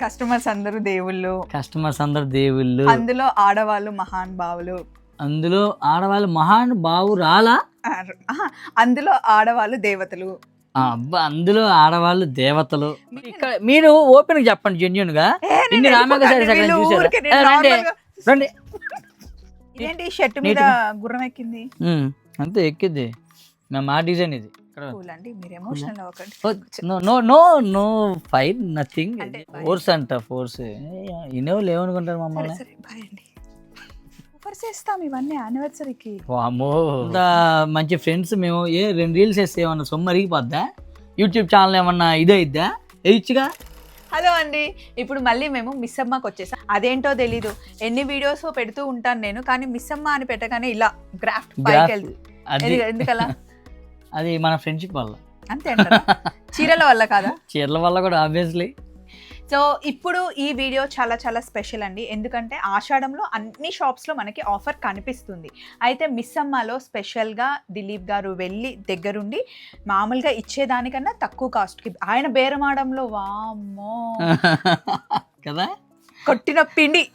Customers అందరూ దేవుళ్ళు. Customers అందరు దేవుళ్ళు. అందులో ఆడవాళ్ళు మహాన్ భావులు అందులో ఆడవాళ్ళు మహాన్ బావు రాలా? అందులో ఆడవాళ్ళు దేవతలు. ఆ, అబ్బా అందులో ఆడవాళ్ళు దేవతలు. ఇక్కడ మీరు ఓపెన్గా చెప్పండి జెన్యున్గా. ఏ, నేను ఇన్ని రామయ్య వెళ్ళిపోతాను. సారీస్ అక్కడ వీళ్ళు చూసారా? ఊరికే నేను ఏ, రండి. normal గా- రండి. ఇదేంటి షర్ట్ మీద నీట్గా. గుర్రం ఎక్కింది? ఉమ్, అంతే ఎక్కిద్ది. మేము మా డిజైన్ ఇది. కూల్ అండి మీరు ఎమోషనల్ అవ్వకండి. No no no no fight nothing. Force అంట ఫోర్స్. మమ్మల్ని? సరే బాయ్ అండి. ఆఫర్ చేస్తాం ఇవన్నీ యానివర్సరీకి మంచి ఫ్రెండ్స్ మేము ఏ రెండు రీల్స్ వేస్తే ఏమన్నా సొమ్ము అరిగిపోద్దా? యూట్యూబ్ ఛానల్ ఏమన్నా ఇదే ఇద్దా వేయచ్చుగా హలో అండి. ఇప్పుడు మళ్ళీ మేము మిస్ అమ్మకి వచ్చేసాం. అదేంటో తెలీదు. ఎన్ని వీడియోస్ పెడుతూ ఉంటాను నేను కానీ మిస్ అమ్మ అని పెట్టగానే ఇలా గ్రాఫ్ట్ పైకి. వెళ్తుంది ఎందుకలా? అది మన ఫ్రెండ్షిప్ వల్ల. అంతే చీరల వల్ల కాదా? చీరల వల్ల కూడా ఆబ్వియస్లీ సో ఇప్పుడు ఈ వీడియో చాలా చాలా స్పెషల్ అండి. ఎందుకంటే ఆషాఢంలో అన్ని షాప్స్లో మనకి ఆఫర్ కనిపిస్తుంది. అయితే మిస్ అమ్మలో స్పెషల్గా దిలీప్ గారు వెళ్ళి దగ్గరుండి మామూలుగా ఇచ్చేదానికన్నా తక్కువ కాస్ట్కి ఆయన బేరమాడంలో వామ్మో. కదా? కొట్టిన పిండి.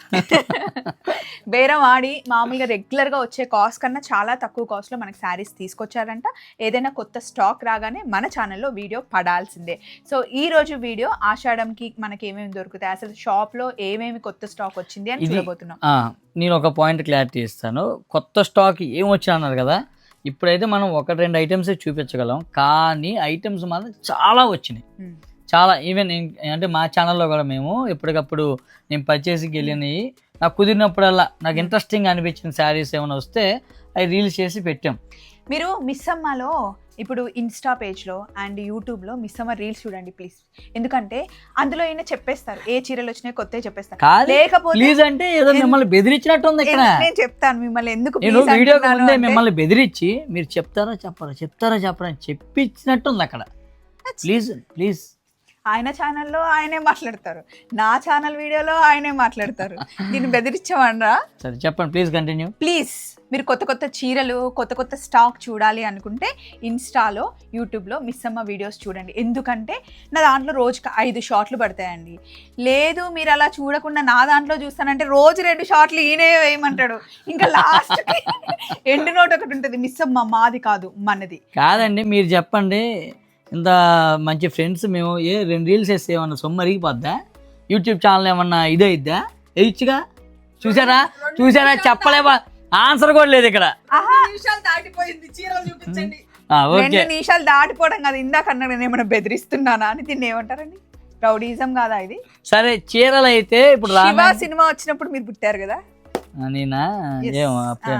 బేరం ఆడి మామూలుగా రెగ్యులర్గా వచ్చే కాస్ట్ కన్నా చాలా తక్కువ కాస్ట్లో మనకి శారీస్ తీసుకొచ్చారంట. ఏదైనా కొత్త స్టాక్ రాగానే మన ఛానల్లో వీడియో పడాల్సిందే. సో ఈ రోజు వీడియో ఆషాఢంకి మనకి ఏమేమి దొరుకుతాయి? అసలు షాప్లో ఏమేమి కొత్త స్టాక్ వచ్చింది అని చూడబోతున్నాం. నేను ఒక పాయింట్ క్లారిటీ ఇస్తాను కొత్త స్టాక్ ఏం అన్నారు కదా? ఇప్పుడైతే మనం ఒకటి రెండు ఐటమ్స్ చూపించగలం. కానీ ఐటమ్స్ మాత్రం చాలా వచ్చినాయి. మ్మ్. చాలా ఈవెన్ అంటే మా ఛానల్లో కూడా మేము ఎప్పటికప్పుడు నేను పర్చేసింగ్కి వెళ్ళినవి నాకు కుదిరినప్పుడల్లా నాకు ఇంట్రెస్టింగ్ అనిపించిన శారీస్ ఏమైనా వస్తే అవి రీల్స్ చేసి పెట్టాం. మీరు మిస్ అమ్మలో ఇప్పుడు ఇన్స్టా పేజ్లో అండ్ యూట్యూబ్లో మిస్ అమ్మ రీల్స్ చూడండి ప్లీజ్ ఎందుకంటే అందులో అయినా చెప్పేస్తారు ఏ చీరలు వచ్చినాయి కొత్తవి చెప్పేస్తారు. లేకపోతే ప్లీజ్ అంటే ఏదో మిమ్మల్ని బెదిరించినట్టు ఉంది ఇక్కడ. నేను- చెప్తాను మిమ్మల్ని ఎందుకు నేను అంటున్నాను ముందే మిమ్మల్ని బెదిరించి మీరు చెప్తారా చెప్పరా చెప్తారా చెప్పరా అని చెప్పించినట్టు ఉంది అక్కడ. ప్లీజ్ ప్లీజ్ ఆయన ఛానల్లో ఆయనే మాట్లాడతారు. నా ఛానల్ వీడియోలో ఆయనే మాట్లాడతారు. దీన్ని బెదిరించమనరా సరే చెప్పండి ప్లీజ్ కంటిన్యూ ప్లీజ్ మీరు కొత్త కొత్త చీరలు కొత్త కొత్త స్టాక్ చూడాలి అనుకుంటే ఇన్స్టాలో యూట్యూబ్లో మిస్ అమ్మ వీడియోస్ చూడండి. ఎందుకంటే నా దాంట్లో రోజుకి ఐదు షార్ట్లు పడతాయండి. లేదు మీరు అలా చూడకుండా నా దాంట్లో చూస్తానంటే రోజు రెండు షార్ట్లు ఈయనే వేయమంటాడు. ఇంకా లాస్ట్కి ఎండు నోట్ ఒకటి ఉంటుంది మిస్ అమ్మ మాది కాదు మనది. కాదండి మీరు చెప్పండి. ఇంత మంచి ఫ్రెండ్స్ మేము ఏ రెండు రీల్స్ వేస్తే ఏమన్నా సొమ్ము అరిగిపోద్దా? యూట్యూబ్ ఛానల్ ఏమన్నా ఇదే ఇద్దా వేయచ్చుగా చూసారా? చూసారా? చెప్పలేవా ఆన్సర్ కూడా లేదు ఇక్కడ. ఆహా. నిమిషాలు దాటిపోయింది. చీరలు చూపించండి. ఆ, రెండు ఓకే నిమిషాలు దాటిపోవడం కాదు. ఇందాక అన్నాడు నేను ఏమైనా బెదిరిస్తున్నానా అని దీన్ని ఏమంటారండి? రౌడీజం కాదా ఇది? సరే చీరలు అయితే ఇప్పుడు రామ సినిమా వచ్చినప్పుడు మీరు పుట్టారు కదా? నేనా. ఏమో అప్పుడే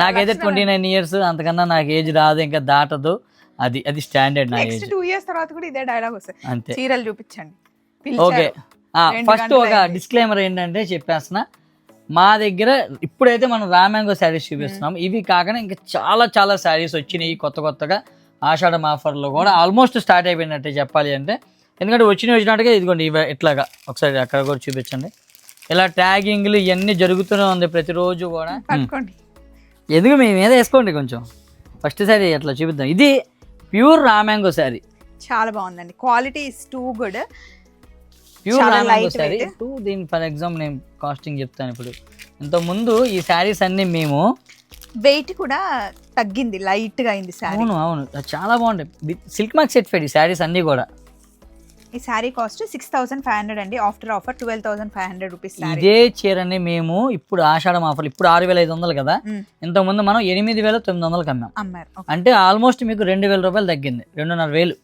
నాకైతే ట్వంటీ నైన్ ఇయర్స్ అంతకన్నా నాకు ఏజ్ రాదు ఇంకా దాటదు. అది అది స్టాండర్డ్ నా నెక్స్ట్ ఏజ్ టూ ఇయర్స్ తర్వాత కూడా ఇదే డైలాగ్ వస్తుంది. అంతే. చీరలు చూపించండి. ఓకే. రెండు ఫస్ట్ గంటలు ఒక అయింది. డిస్క్లైమర్ ఏంటంటే చెప్పేస్తున్నా. మా దగ్గర ఇప్పుడైతే మనం రామాంగో శారీస్ చూపిస్తున్నాం. ఇవి కాకుండా ఇంకా చాలా చాలా శారీస్ వచ్చినాయి కొత్త కొత్తగా ఆషాఢం ఆఫర్లో కూడా. ఆల్మోస్ట్ స్టార్ట్ అయిపోయినట్టే చెప్పాలి అంటే. ఎందుకంటే వచ్చిన వచ్చినట్టుగా ఇదిగోండి ఇవి ఇట్లాగా. ఒకసారి అక్కడ కూడా చూపించండి. ఇలా ట్యాగింగ్లు ఇవన్నీ జరుగుతూనే ఉంది ప్రతిరోజు కూడా. పట్టుకోండి. ఎందుకు మేము మీద వేసుకోండి కొంచెం? ఫస్ట్ శారీ అట్లా చూపిద్దాం. ఇది ప్యూర్ రామాంగో శారీ. చాలా బాగుందండి. Quality is too good. Pure రామాంగో light sari. Two దీని ఫర్ ఎగ్జాంపుల్ నేను కాస్టింగ్ చెప్తాను ఇప్పుడు. ఇంత ముందు ఈ శారీస్ అన్ని మేము వెయిట్ కూడా తగ్గింది లైట్గా అయింది శారీ. అవును అవును. చాలా బాగుంటాయి. సిల్క్ మార్క్ సెట్ ఫెడ్ ఈ శారీస్ అన్ని కూడా. ఈ sari cost six thousand five hundred అండి. After offer twelve thousand five hundred rupees ఇదే చీరని మేము ఇప్పుడు ఆషాఢం ఆఫర్ ఇప్పుడు ఆరు వేల ఐదు వందలు కదా? ఇంత ముందు మనం ఎనిమిది వేల తొమ్మిది వందలకి అమ్మాం అమ్మారు. అంటే ఆల్మోస్ట్ మీకు రెండు వేల రూపాయలు తగ్గింది రెండున్నర వేలు.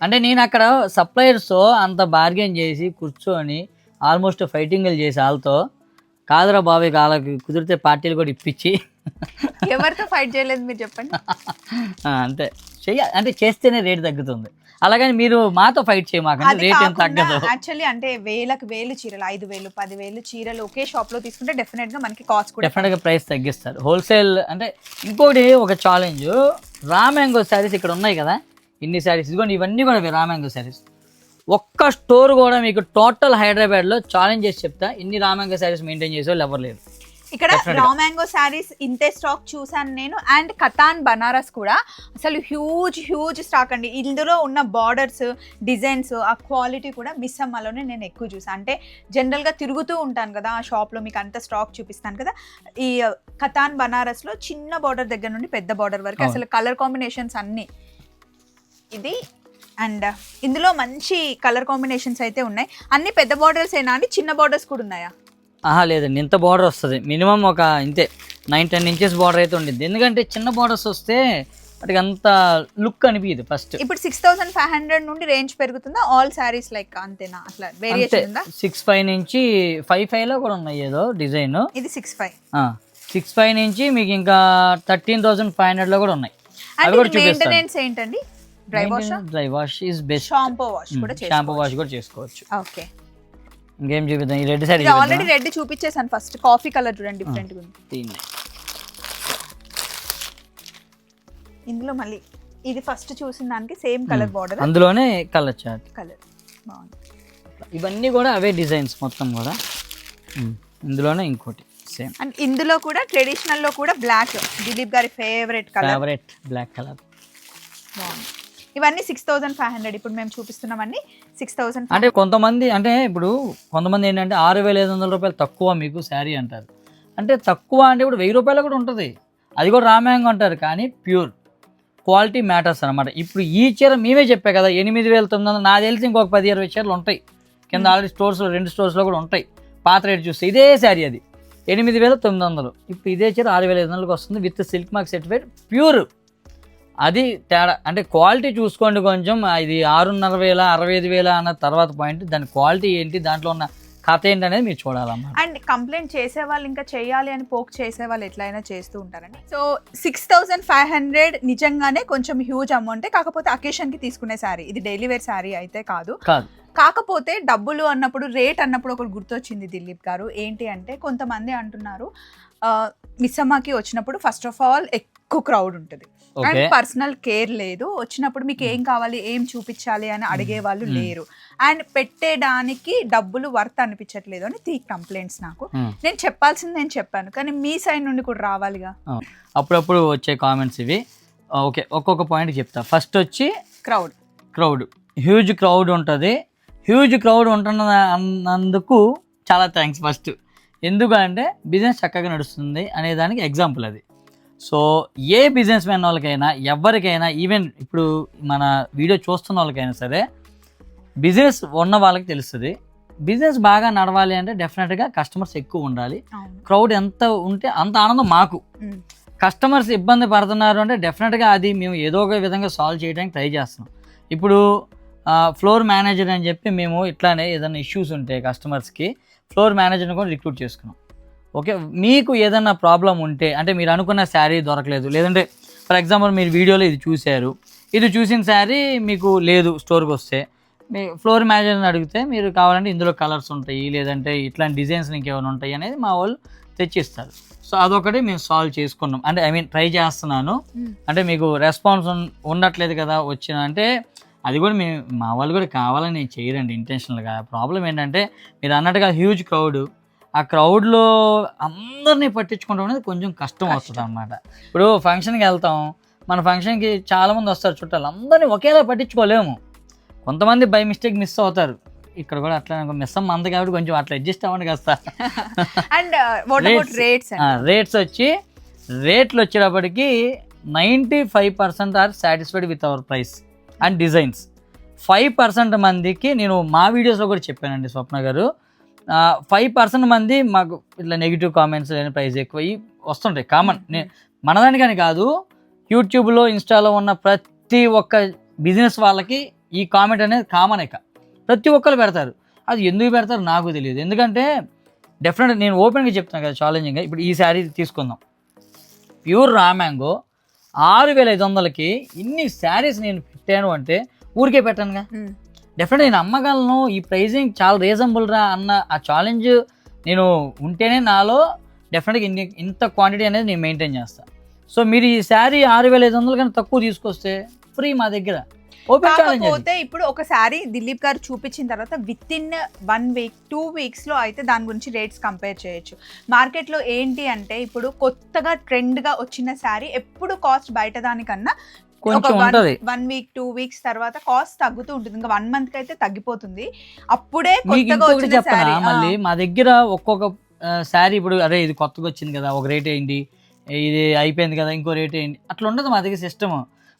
అంటే నేను అక్కడ సప్లయర్స్ అంత బార్గెన్ చేసి కూర్చొని ఆల్మోస్ట్ ఫైటింగ్లు చేసి వాళ్ళతో కాదురా బాబాయ్ వాళ్ళకి కుదిరితే పార్టీలు కూడా ఇప్పించి. ఎవరితో ఫైట్ చేయలేదు మీరు చెప్పండి. అంతే. చెయ్య అంటే చేస్తేనే రేట్ తగ్గుతుంది. అలాగని మీరు మాతో ఫైట్ చేయమాకండి రేట్ ఏం కాకుండా తగ్గదు యాక్చువల్లీ అంటే వేలకు వేలు చీరలు ఐదు వేలు పది వేలు చీరలు ఒకే షాప్లో తీసుకుంటే డెఫినెట్గా మనకి కాస్ట్ కూడా డెఫినెట్గా ప్రైస్ తగ్గిస్తారు. హోల్సేల్ అంటే ఇంకోటి ఒక ఛాలెంజ్ రామ్యాంగో శారీస్ ఇక్కడ ఉన్నాయి కదా? ఇన్ని శారీస్ ఇదిగోండి ఇవన్నీ కూడా రామ్యాంగో శారీస్ ఒక్క స్టోర్ కూడా మీకు టోటల్ హైదరాబాద్లో ఛాలెంజ్ చేసి చెప్తా. ఇన్ని రామ్యాంగో శారీస్ మెయింటైన్ చేసే వాళ్ళు ఎవరు లేరు. ఇక్కడ. రా మ్యాంగో శారీస్ ఇంతే స్టాక్ చూసాను నేను. అండ్ కతాన్ బనారస్ కూడా. అసలు హ్యూజ్ హ్యూజ్ స్టాక్ అండి. ఇందులో ఉన్న బార్డర్స్ డిజైన్స్ ఆ క్వాలిటీ కూడా మిస్ అమ్మలోనే నేను ఎక్కువ చూసాను అంటే జనరల్గా తిరుగుతూ ఉంటాను కదా ఆ షాప్లో మీకు అంత స్టాక్ చూపిస్తాను కదా. ఈ కతాన్ బనారస్లో చిన్న బార్డర్ దగ్గర నుండి పెద్ద బార్డర్ వరకు. అసలు కలర్ కాంబినేషన్స్ అన్నీ. ఇది అండ్ ఇందులో మంచి కలర్ కాంబినేషన్స్ అయితే ఉన్నాయి. అన్ని పెద్ద బార్డర్స్ ఏనా అండి? చిన్న బార్డర్స్ కూడా ఉన్నాయా? ఆహా లేదండి ఇంత బార్డర్ వస్తుంది. మినిమం ఒక ఇంతే నైన్ టెన్ ఇంచెస్ బార్డర్ అయితే ఉండిద్ది. ఎందుకంటే చిన్న బార్డర్స్ వస్తే వాటికి అంత లుక్ అనిపించదు ఫస్ట్ ఇప్పుడు సిక్స్ థౌసండ్ ఫైవ్ హండ్రెడ్ నుండి రేంజ్ పెరుగుతుందా? ఆల్ శారీస్ లైక్ అంతేనా? అట్లా వేరియేషన్ సిక్స్ ఫైవ్ నుంచి ఫైవ్ ఫైవ్లో కూడా ఉన్నాయి ఏదో డిజైన్. ఇది సిక్స్ ఫైవ్ సిక్స్ ఫైవ్ నుంచి మీకు ఇంకా థర్టీన్ థౌసండ్ ఫైవ్ హండ్రెడ్లో కూడా ఉన్నాయి. అవి కూడా మెయింటెనెన్స్ ఏంటండి? Dry wash dry wash is best shampoo wash కూడా షాంపూ వాష్ కూడా చేసుకోవచ్చు. ఓకే. ఇంకేం చూపిద్దాం? ఈ రెడ్ సారీ ఆల్రెడీ రెడ్ చూపించేసాను ఫస్ట్ కాఫీ కలర్ చూడండి డిఫరెంట్గా ఉంది ఇందులో మళ్ళీ ఇది ఫస్ట్ చూసిన దానికి సేమ్ కలర్ బార్డర్ అందులోనే కలర్ చార్ట్ కలర్ బాగుంది. ఇవన్నీ కూడా అవే డిజైన్స్ మొత్తం కూడా. ఇందులోనే ఇంకోటి సేమ్. అండ్ ఇందులో కూడా ట్రెడిషనల్లో కూడా బ్లాక్ దిలీప్ గారి favourite colour favourite black colour బాగుంది. ఇవన్నీ సిక్స్ థౌసండ్ ఫైవ్ హండ్రెడ్ ఇప్పుడు మేము చూపిస్తున్నామన్నీ సిక్స్ థౌసండ్ అంటే కొంతమంది అంటే ఇప్పుడు కొంతమంది ఏంటంటే ఆరు వేల ఐదు వందల రూపాయలు తక్కువ మీకు శారీ అంటారు. అంటే తక్కువ అంటే ఇప్పుడు వెయ్యి రూపాయలు కూడా ఉంటుంది. అది కూడా రామాయంగా అంటారు కానీ ప్యూర్. క్వాలిటీ మ్యాటర్స్ అనమాట ఇప్పుడు ఈ చీర మేమే చెప్పే కదా ఎనిమిది వేల తొమ్మిది వందలు నాకు తెలిసి ఇంకొక పది ఇరవై చీరలు ఉంటాయి. కింద ఆల్రెడీ స్టోర్స్లో రెండు స్టోర్స్లో కూడా ఉంటాయి. పాత రేట్ చూస్తే ఇదే శారీ అది. ఎనిమిది వేల తొమ్మిది వందలు. ఇప్పుడు ఇదే చీర ఆరు వేల ఐదు వందలకు వస్తుంది with silk mark certified pure అది తేడా అంటే క్వాలిటీ చూసుకోండి కొంచెం ఇది ఆరున్నర వేల అరవై ఐదు వేల అన్న తర్వాత పాయింట్ దాని క్వాలిటీ ఏంటి దాంట్లో ఉన్న కథ ఏంటి అనేది మీరు చూడాలన్నమాట. అండ్ కంప్లైంట్ చేసే వాళ్ళు ఇంకా చేయాలి అని పోక్ చేసే వాళ్ళు ఎట్లయినా చేస్తూ ఉంటారండి. So six thousand five hundred నిజంగానే కొంచెం హ్యూజ్ అమౌంటే కాకపోతే అకేషన్కి తీసుకునే శారీ ఇది డైలీ వేర్ శారీ అయితే కాదు. కాదు. కాకపోతే డబ్బులు అన్నప్పుడు రేట్ అన్నప్పుడు ఒకటి గుర్తొచ్చింది దిలీప్ గారు. ఏంటి అంటే కొంతమంది అంటున్నారు మిస్సమ్మకి వచ్చినప్పుడు ఫస్ట్ ఆఫ్ ఆల్ ఎక్కువ క్రౌడ్ ఉంటుంది. అండ్ పర్సనల్ కేర్ లేదు. వచ్చినప్పుడు మీకు ఏం కావాలి ఏం చూపించాలి అని అడిగే వాళ్ళు Hmm. లేరు. అండ్ పెట్టేదానికి డబ్బులు వర్త్ అనిపించట్లేదు అని త్రీ కంప్లైంట్స్ నాకు. నేను చెప్పాల్సింది నేను చెప్పాను. కానీ మీ సైడ్ నుండి కూడా రావాలిగా? అప్పుడప్పుడు వచ్చే కామెంట్స్ ఇవి. ఓకే ఒక్కొక్క పాయింట్ చెప్తా. ఫస్ట్ వచ్చి క్రౌడ్ క్రౌడ్ హ్యూజ్ క్రౌడ్ ఉంటుంది. హ్యూజ్ క్రౌడ్ ఉంటున్న అన్నందుకు చాలా థ్యాంక్స్ ఫస్ట్ ఎందుకంటే బిజినెస్ చక్కగా నడుస్తుంది అనే దానికి ఎగ్జాంపుల్ అది. సో ఏ బిజినెస్ మ్యాన్ వాళ్ళకైనా ఎవరికైనా ఈవెన్ ఇప్పుడు మన వీడియో చూస్తున్న వాళ్ళకైనా సరే బిజినెస్ ఉన్న వాళ్ళకి తెలుస్తుంది. బిజినెస్ బాగా నడవాలి అంటే డెఫినెట్గా కస్టమర్స్ ఎక్కువ ఉండాలి. క్రౌడ్ ఎంత ఉంటే అంత ఆనందం మాకు. కస్టమర్స్ ఇబ్బంది పడుతున్నారు అంటే డెఫినెట్గా అది మేము ఏదో ఒక విధంగా సాల్వ్ చేయడానికి ట్రై చేస్తున్నాం. ఇప్పుడు ఫ్లోర్ మేనేజర్ అని చెప్పి మేము ఇట్లానే ఏదైనా ఇష్యూస్ ఉంటే కస్టమర్స్కి ఫ్లోర్ మేనేజర్ని కూడా రిక్రూట్ చేసుకున్నాం. ఓకే? మీకు ఏదైనా ప్రాబ్లం ఉంటే అంటే మీరు అనుకున్న శారీ దొరకలేదు లేదంటే ఫర్ ఎగ్జాంపుల్ మీరు వీడియోలో ఇది చూశారు ఇది చూసిన శారీ మీకు లేదు స్టోర్కి వస్తే మీ ఫ్లోర్ మేనేజర్ని అడిగితే మీరు కావాలంటే ఇందులో కలర్స్ ఉంటాయి లేదంటే ఇట్లాంటి డిజైన్స్ ఇంకేమైనా ఉంటాయి అనేది మా వాళ్ళు తెచ్చిస్తారు. సో అదొకటి మేము సాల్వ్ చేసుకున్నాం. అంటే ఐ మీన్ ట్రై చేస్తున్నాను. అంటే మీకు రెస్పాన్స్ ఉండట్లేదు కదా వచ్చిన అంటే అది కూడా మేము మా వాళ్ళు కూడా కావాలని చేయరండి ఇంటెన్షనల్గా ప్రాబ్లం ఏంటంటే మీరు అన్నట్టుగా హ్యూజ్ క్రౌడ్ ఆ క్రౌడ్లో అందరినీ పట్టించుకోవడం అనేది కొంచెం కష్టం వస్తుంది అనమాట ఇప్పుడు ఫంక్షన్కి వెళ్తాం. మన ఫంక్షన్కి చాలామంది వస్తారు చుట్టాలు. అందరినీ ఒకేలా పట్టించుకోలేము. కొంతమంది బై మిస్టేక్ మిస్ అవుతారు. ఇక్కడ కూడా అట్లా మిస్ అమ్మ అంది కాబట్టి కొంచెం అట్లా అడ్జస్ట్ అవ్వండి కాస్త. అండ్. రేట్స్ రేట్స్ వచ్చి రేట్లు వచ్చేటప్పటికి ninety five percent are satisfied with our price and designs five percent మందికి నేను మా వీడియోస్లో కూడా చెప్పానండి స్వప్న గారు. ఫైవ్ పర్సెంట్ మంది మాకు ఇట్లా నెగిటివ్ కామెంట్స్ లేని ప్రైస్ ఎక్కువ వస్తుంటాయి కామన్ మనదానికని కాదు యూట్యూబ్లో ఇన్స్టాలో ఉన్న ప్రతి ఒక్క బిజినెస్ వాళ్ళకి ఈ కామెంట్ అనేది కామన్ ఇక ప్రతి ఒక్కరు పెడతారు. అది ఎందుకు పెడతారు నాకు తెలియదు. ఎందుకంటే డెఫినెట్ నేను ఓపెన్గా చెప్తాను కదా ఛాలెంజింగ్గా ఇప్పుడు ఈ శారీ తీసుకుందాం. ప్యూర్ రా మ్యాంగో ఆరు వేల ఐదు వందలకి ఇన్ని శారీస్ నేను పెట్టాను అంటే ఊరికే పెట్టానుగా? డెఫినెట్ నేను అమ్మగలను. ఈ ప్రైజింగ్ చాలా రీజనబుల్ రా అన్న ఆ ఛాలెంజ్ నేను ఉంటేనే నాలో డెఫినెట్గా ఇన్ని ఇంత క్వాంటిటీ అనేది నేను మెయింటైన్ చేస్తాను సో మీరు ఈ శారీ ఆరు వేల ఐదు వందలు కానీ తక్కువ తీసుకొస్తే ఫ్రీ మా దగ్గర. ఓపెన్ కాకపోతే ఇప్పుడు ఒకసారి దిలీప్ గారు చూపించిన తర్వాత with in one week two వీక్స్లో అయితే దాని గురించి రేట్స్ కంపేర్ చేయొచ్చు. మార్కెట్లో ఏంటి అంటే ఇప్పుడు కొత్తగా ట్రెండ్గా వచ్చిన శారీ ఎప్పుడు కాస్ట్ బయట దానికన్నా కొంచెం ఉంటది. వన్ వీక్ టూ వీక్స్ తర్వాత కాస్ట్ తగ్గుతూ ఉంటుంది. ఇంకా వన్ మంత్కి అయితే తగ్గిపోతుంది. అప్పుడే కొత్తగా వచ్చిన శారీ మళ్ళీ. మా దగ్గర ఒక్కొక్క శారీ ఇప్పుడు అరే ఇది కొత్తగా వచ్చింది కదా ఒక రేట్ ఏంటి ఇది అయిపోయింది కదా ఇంకో రేట్ ఏంటి అట్లా ఉండదు మా దగ్గర సిస్టమ్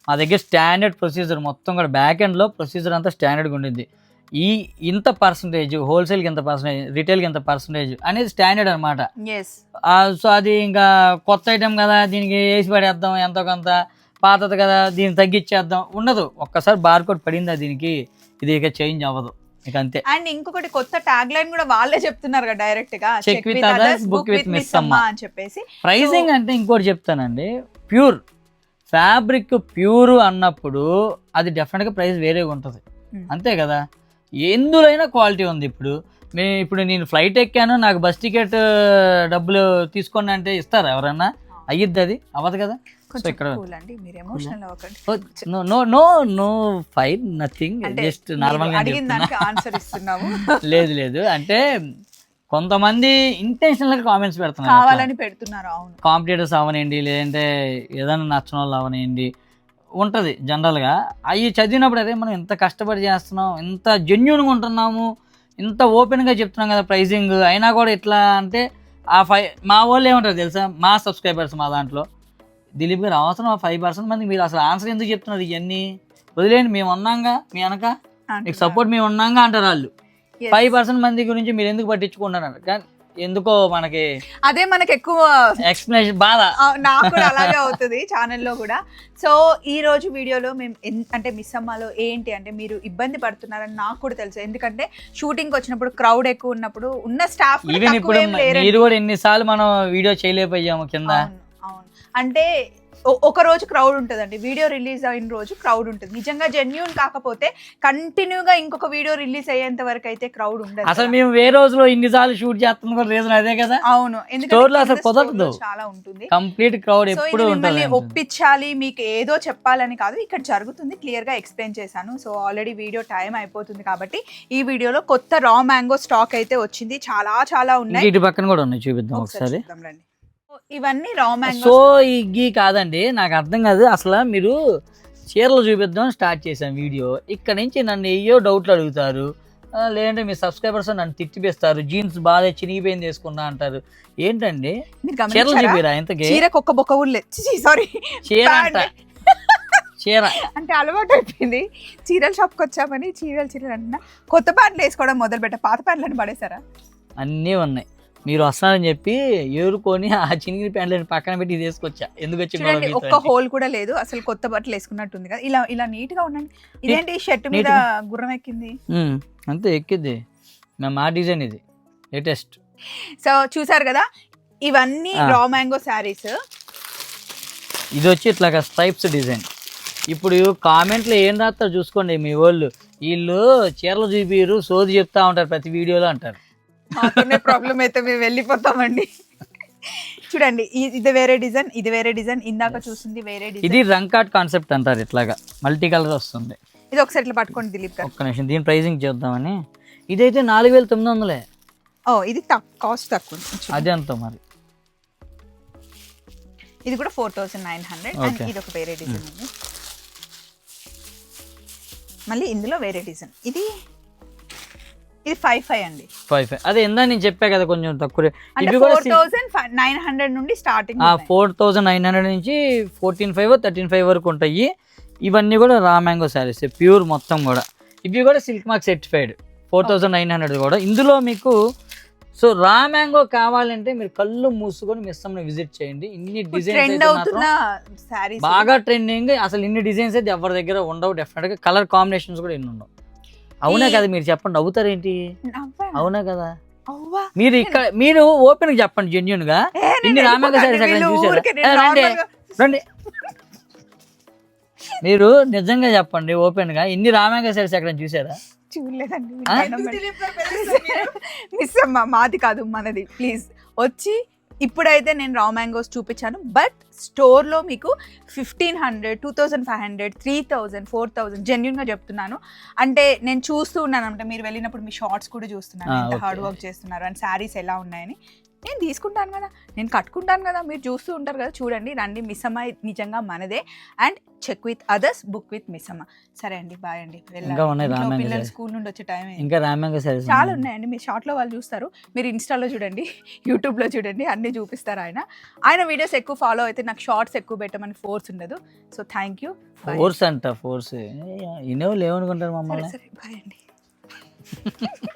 మా దగ్గర స్టాండర్డ్ ప్రొసీజర్ మొత్తం కూడా బ్యాక్ ఎండ్లో ప్రొసీజర్ అంతా స్టాండర్డ్గా ఉండింది ఈ ఇంత పర్సంటేజ్ హోల్సేల్కి ఎంత పర్సంటేజ్ రిటైల్కి ఎంత పర్సంటేజ్ అనేది స్టాండర్డ్ అనమాట సో అది ఇంకా కొత్త ఐటెం కదా దీనికి వేసి పడేద్దాం ఎంతో కొంత. పాతది కదా దీన్ని తగ్గించేద్దాం ఉండదు. ఒక్కసారి బార్కోడ్ పడిందా దీనికి? ఇది ఇక చేంజ్ అవ్వదు. ఇక అంతే. అండ్ ఇంకొకటి కొత్త ట్యాగ్ లైన్ కూడా వాళ్ళే చెప్తున్నారు కదా డైరెక్ట్గా. Check with others, book with Miss అమ్మ. అని చెప్పేసి. ప్రైసింగ్ అంటే ఇంకోటి చెప్తానండి. ప్యూర్ ఫ్యాబ్రిక్ ప్యూర్ అన్నప్పుడు అది డెఫినెట్గా ప్రైస్ వేరేగా ఉంటుంది. Hmm. అంతే కదా? ఎందులైనా క్వాలిటీ ఉంది ఇప్పుడు. మే ఇప్పుడు నేను ఫ్లైట్ ఎక్కాను నాకు బస్ టికెట్ డబ్బులు తీసుకోండి అంటే ఇస్తారా ఎవరన్నా? అయ్యిద్ది అది. అవ్వదు కదా? కొంచెం ఇక్కడ- కూల్ అండి మీరు ఎమోషనల్ అవ్వకండి. No no no no fire nothing just మీరు నార్మల్గా అడిగిన దానికి ఆన్సర్ ఇస్తున్నాము. లేదు లేదు అంటే కొంతమంది ఇంటెన్షనల్ కామెంట్స్ పెడుతున్నారు. కావాలని పెడుతున్నారు అవును. కాంపిటేటర్స్ అవనండి లేదంటే ఏదైనా నచ్చిన వాళ్ళు అవనండి ఉంటుంది జనరల్గా. అవి చదివినప్పుడు అదే మనం ఇంత కష్టపడి చేస్తున్నాం ఇంత జెన్యున్గా ఉంటున్నాము ఇంత ఓపెన్గా చెప్తున్నాం కదా ప్రైజింగ్ అయినా కూడా ఇట్లా అంటే ఆ ఫైవ్ మా వాళ్ళు ఏమంటారు తెలుసా? మా సబ్స్క్రైబర్స్ మా దాంట్లో. దిలీప్ గారు అవసరం ఆ ఫైవ్ పర్సెంట్ మందికి మీరు అసలు ఆన్సర్ ఎందుకు చెప్తున్నారు ఇవన్నీ వదిలేండి మేము ఉన్నాంగా మీ వెనక? మీకు. సపోర్ట్ మేము ఉన్నాంగా అంటారు వాళ్ళు. ఫైవ్ పర్సెంట్ మంది గురించి మీరు ఎందుకు పట్టించుకుంటున్నారు? కానీ ఎందుకో మనకి అదే మనకి ఎక్కువ ఎక్స్ప్లెనేషన్ బాధ. నాకు కూడా అలాగే అవుతుంది ఛానల్లో కూడా. సో ఈ రోజు వీడియోలో మేము అంటే మిస్ అమ్మలో ఏంటి అంటే మీరు ఇబ్బంది పడుతున్నారని నాకు కూడా తెలుసు. ఎందుకంటే షూటింగ్ వచ్చినప్పుడు క్రౌడ్ ఎక్కువ ఉన్నప్పుడు ఉన్న స్టాఫ్ ఈవెన్ ఇప్పుడు మీరు కూడా ఎన్నిసార్లు మనం వీడియో చేయలేకపోయాము కింద. అంటే ఒక రోజు క్రౌడ్ ఉంటుందండి. వీడియో రిలీజ్ అయిన రోజు క్రౌడ్ ఉంటుంది. నిజంగా జెన్యున్ కాకపోతే కంటిన్యూగా ఇంకొక వీడియో రిలీజ్ అయ్యేంత వరకు అయితే క్రౌడ్ ఉండదు అసలు. మేము వేరే రోజులో ఇన్నిసార్లు షూట్ చేస్తున్న రీజన్ అదే కదా? అవును. లో అసలు కుదరదు. చాలా ఉంటుంది. కంప్లీట్ క్రౌడ్ ఎప్పుడు ఉంటుంది ఒప్పించాలి మీకు ఏదో చెప్పాలని కాదు. ఇక్కడ జరుగుతుంది క్లియర్గా ఎక్స్ప్లెయిన్ చేశాను. సో ఆల్రెడీ వీడియో టైం అయిపోతుంది కాబట్టి ఈ వీడియోలో కొత్త రా మ్యాంగో స్టాక్ అయితే వచ్చింది. చాలా చాలా ఉన్నాయి. ఇటు పక్కన కూడా ఉన్నాయి. చూపిద్దాం ఒకసారి రండి. ఇవన్నీ రా మ్యాంగో సో ఈ గీ కాదండి నాకు అర్థం కాదు. అసలు మీరు చీరలు చూపిద్దాం స్టార్ట్ చేశాం వీడియో. ఇక్కడ నుంచి నన్ను ఏయో డౌట్లు అడుగుతారు. లేదంటే మీ సబ్స్క్రైబర్స్ నన్ను తిట్టిపిస్తారు. జీన్స్ బాగా చినిగిపోయింది వేసుకున్నా అంటారు. ఏంటండి? చీరలు చూపిరా ఇంతకీ? చీరకు ఒక్క బొక్క ఊళ్ళే సారీ చీర అంట చీర. అంటే అలవాటు అయిపోయింది. చీరల షాప్కి వచ్చామని చీరలు చీరలు అంటున్నా. కొత్త ప్యాంట్లు వేసుకోవడం మొదలు పెట్ట పాత ప్యాంట్లను పడేసారా అన్నీ ఉన్నాయి. మీరు వస్తారని చెప్పి ఏరుకొని ఆ చినిగిన ప్యాంట్లని పక్కన పెట్టి తీసుకొచ్చా. ఎందుకు వచ్చి ఒక్క. హోల్ కూడా లేదు. అసలు కొత్త బట్టలు వేసుకున్నట్టుంది కదా. ఇలా ఇలా నీట్గా ఉండండి ఇదేంటి షర్ట్ మీద. గుర్రం ఎక్కింది? అంతే ఎక్కిద్ది. మేము మా డిజైన్ ఇది. లేటెస్ట్. సో చూసారు కదా ఇవన్నీ ఆ. రా మ్యాంగో శారీస్ ఇది వచ్చి ఇట్లా స్ట్రైప్స్ డిజైన్ ఇప్పుడు కామెంట్లో ఏం రాస్తారో చూసుకోండి మీ వాళ్ళు. వీళ్ళు చీరలు చూపిరు సోది చెప్తా ఉంటారు ప్రతి వీడియోలో అంటారు. మాతోనే ప్రాబ్లం అయితే మేము వెళ్ళిపోతామండి. చూడండి ఇది వేరే డిజైన్ ఇది వేరే డిజైన్ ఇందాక చూసింది వేరే డిజైన్. ఇది రంకాట్ కాన్సెప్ట్ అంటారు ఇట్లాగా మల్టీ కలర్ వస్తుంది. ఇది ఒకసారి ఇట్లా పట్టుకోండి దిలీప్ గారు. ఒక్క నిమిషం దీని ప్రైజింగ్ చేద్దామని. ఇదైతే నాలుగు వేల తొమ్మిది వందలే. ఓ ఇది కాస్ట్ తక్కువ. అదే అంత మరి? ఇది కూడా four thousand nine hundred and. ఇది ఒక వేరే డిజైన్ ఉంది. మళ్ళీ ఇందులో వేరే డిజైన్. ఇది ఇది ఫైవ్ ఫైవ్ అండి. ఫైవ్ ఫైవ్ అదే ఇందా నేను చెప్పా కదా కొంచెం తక్కువ ఇవి కూడా థౌసండ్ నైన్ హండ్రెడ్ నుండి starting four thousand nine hundred నుంచి ఫోర్టీన్ ఫైవ్ థర్టీన్ ఫైవ్ వరకు ఉంటాయి. ఇవన్నీ కూడా రా మ్యాంగో శారీస్ ప్యూర్ మొత్తం కూడా. ఇవి కూడా silk mark certified four thousand nine hundred కూడా. ఇందులో మీకు సో రా మ్యాంగో కావాలంటే మీరు కళ్ళు మూసుకొని మిస్సమ్ని విజిట్ చేయండి. ఇన్ని డిజైన్స్ బాగా ట్రెండింగ్ అసలు ఇన్ని డిజైన్స్ అయితే ఎవరి దగ్గర ఉండవు డెఫినెట్గా కలర్ కాంబినేషన్స్ కూడా ఇన్ని ఉండవు. అవునా కదా మీరు చెప్పండి. అవుతారేంటి అవునా కదా? అవ్వా. మీరు ఇక్కడ మీరు ఓపెన్గా చెప్పండి జెన్యున్గా ఇన్ని ఎక్కడ వీళ్ళు చూసారా? రండి. మీరు నిజంగా చెప్పండి ఓపెన్గా ఇన్ని రామాంగ సారీస్ ఎక్కడ చూసారా చూడలేదండి ఆ? మిస్ అమ్మ మాది కాదు మనది. ప్లీజ్ వచ్చి ఇప్పుడైతే నేను రా మ్యాంగోస్ చూపించాను బట్ స్టోర్లో మీకు fifteen hundred two thousand five hundred three thousand four thousand జెన్యున్గా చెప్తున్నాను అంటే నేను చూస్తూ ఉన్నాను అంటే మీరు వెళ్ళినప్పుడు మీ షార్ట్స్ కూడా చూస్తున్నాను ఎంత. హార్డ్ వర్క్ చేస్తున్నారు అండ్ శారీస్ ఎలా ఉన్నాయని నేను తీసుకుంటాను కదా. నేను కట్టుకుంటాను కదా. మీరు చూస్తూ ఉంటారు కదా. చూడండి రండి మిస్సమ్మ నిజంగా మనదే. And check with others book with Missamma సరే అండి బాయ్ అండి. పిల్లలు. స్కూల్ నుండి వచ్చే టైం ఇంకా రామ్యాంగో సారీస్ చాలా ఉన్నాయండి. మీరు షార్ట్లో వాళ్ళు చూస్తారు. మీరు ఇన్స్టాలో చూడండి యూట్యూబ్లో చూడండి అన్నీ చూపిస్తారు ఆయన. ఆయన వీడియోస్ ఎక్కువ ఫాలో అయితే నాకు షార్ట్స్ ఎక్కువ పెట్టమని ఫోర్స్ ఉండదు. సో థ్యాంక్ యూ ఫోర్స్ అంట ఫోర్స్ ఇనేవు లేవనుకుంటారు మమ్మల్ని. సరే బాయ్ అండి.